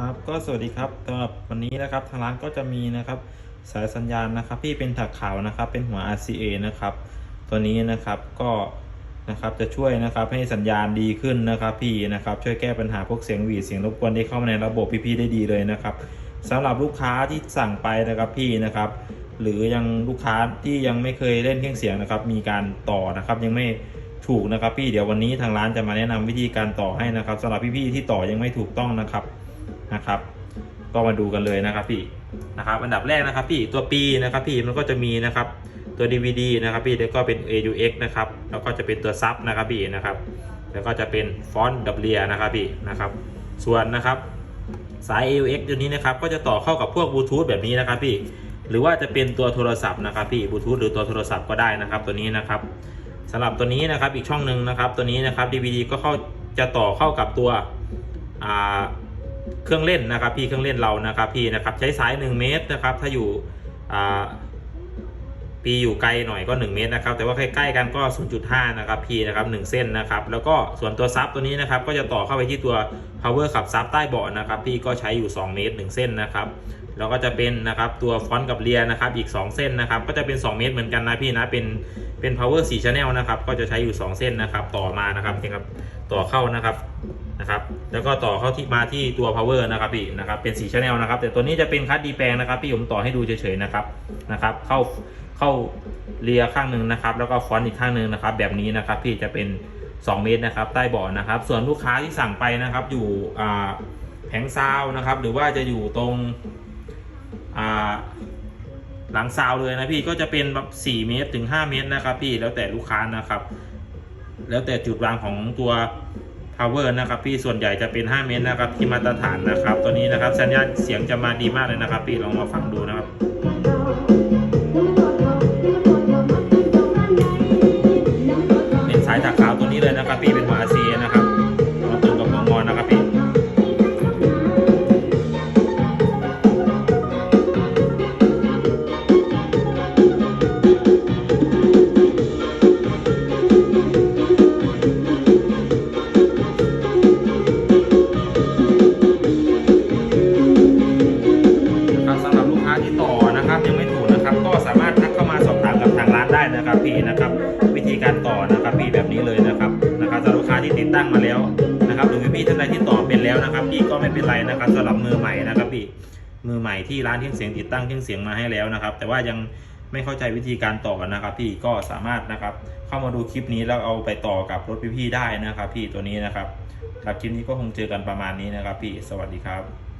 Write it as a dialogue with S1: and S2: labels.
S1: ครับ ก็สวัสดีครับสำหรับวันนี้นะครับทางร้านก็จะมีนะครับสายสัญญาณนะครับ ที่เป็นถักขาวนะครับ เป็นหัว RCA นะครับ ตัวนี้นะครับก็นะครับจะช่วยนะครับให้สัญญาณดีขึ้นนะครับพี่นะครับช่วยแก้ปัญหาพวกเสียงหวีดเสียงรบกวนที่เข้ามาในระบบพี่ๆได้ดีเลยนะครับสำหรับลูกค้าที่สั่งไปนะครับพี่นะครับ หรือยังลูกค้าที่ยังไม่เคยเล่นเครื่องเสียงนะครับ มีการต่อนะครับยังไม่ถูกนะครับพี่เดี๋ยววันนี้ทางร้านจะมาแนะนำวิธีการต่อให้นะครับสำหรับพี่ๆที่ต่อยังไม่ถูกต้องนะครับ นะครับ ก็มาดูกันเลยนะครับพี่นะครับ อันดับแรกนะครับพี่ตัวปีนะครับพี่มันก็จะมีนะครับตัว DVD นะครับพี่แล้วก็เป็น AUX นะครับแล้วก็จะเป็นตัวซับนะครับพี่นะครับแล้วก็จะเป็นฟอนต์ดับเลียนะครับพี่นะครับ ส่วนนะครับสาย AUX ตัวนี้นะครับก็จะต่อเข้ากับพวกบลูทูธแบบนี้นะครับพี่หรือว่าจะเป็นตัวโทรศัพท์นะครับพี่บลูทูธหรือตัวโทรศัพท์ก็ได้นะครับ ตัวนี้นะครับสำหรับตัวนี้นะครับอีกช่องหนึ่งนะครับ ตัวนี้นะครับ DVD ก็เข้าจะต่อเข้ากับตัวอ่า เครื่องเล่นนะครับพี่เครื่องเล่นเรานะครับพี่นะครับใช้สาย 1 เมตรนะครับถ้าอยู่ พีอยู่ไกลหน่อยก็ 1 เมตรนะครับ แต่ว่าใกล้ๆกันก็ 0.5 นะครับพีนะครับ1เส้นนะครับ แล้วก็ส่วนตัวซับตัวนี้นะครับ ก็จะต่อเข้าไปที่ตัว power ขับซับใต้เบาะนะครับ พี่ก็ใช้อยู่ 2 เมตร 1 เส้นนะครับ แล้วก็จะเป็นนะครับตัวฟอนต์กับเลียนะครับ อีก 2 เส้นนะครับ ก็จะเป็น 2 เมตรเหมือนกันนะพี่นะ เป็นเป็น power 4 channel นะครับ ก็จะใช้อยู่ 2 เส้นนะครับ ต่อมานะครับนี่ครับต่อเข้านะครับนะครับ แล้วก็ต่อเข้าที่มาที่ตัว power นะครับพี่นะครับ เป็นสีชแนลนะครับ แต่ตัวนี้จะเป็นคัดดีแปลงนะครับ พี่ผมต่อให้ดูเฉยๆนะครับนะครับ เข้า เข้าเลียข้างหนึ่งนะครับ แล้วก็ฟอนต์อีกข้างหนึ่งนะครับ แบบนี้นะครับพี่จะเป็น 2 เมตรนะครับ ใต้เบาะนะครับ ส่วนลูกค้าที่สั่งไปนะครับ อยู่แผงซาวนะครับ หรือว่าจะอยู่ตรงหลังซาวเลยนะพี่ก็จะเป็นแบบ4เมตรถึง 5 เมตรนะครับพี่แล้วแต่ลูกค้านะครับ แล้วแต่จุดวางของตัว power นะครับพี่ส่วนใหญ่จะเป็น 5 เมตรนะครับที่มาตรฐานนะครับ ตัวนี้นะครับสัญญาณเสียงจะมาดีมากเลยนะครับ พี่ลองมาฟังดูนะครับ ลยนะครับพี่เป็นหัว RCA นะครับมาตรงกับงองอนนะครับพี่นะครับสำหรับลูกค้าที่ต่อนะครับยังไม่ถูกนะครับก็สามารถทักเข้ามาสอบถามกับทางร้านได้นะครับพี่นะครับวิธีการต่อนะครับพี่แบบนี้เลยนะครับ นะครับสำหรับลูกค้าที่ติดตั้งมาแล้วนะครับหรือพี่ท่านใดที่ต่อเป็นแล้วนะครับ พี่ก็ไม่เป็นไรนะครับสำหรับมือใหม่นะครับพี่มือใหม่ที่ร้านเครื่องเสียงติดตั้งเครื่องเสียงมาให้แล้วนะครับ แต่ว่ายังไม่เข้าใจวิธีการต่อนะครับ พี่ก็สามารถนะครับ เข้ามาดูคลิปนี้แล้วเอาไปต่อกับรถพี่ๆได้นะครับ พี่ตัวนี้นะครับครับคลิปนี้ก็คงเจอกันประมาณนี้นะครับ พี่สวัสดีครับ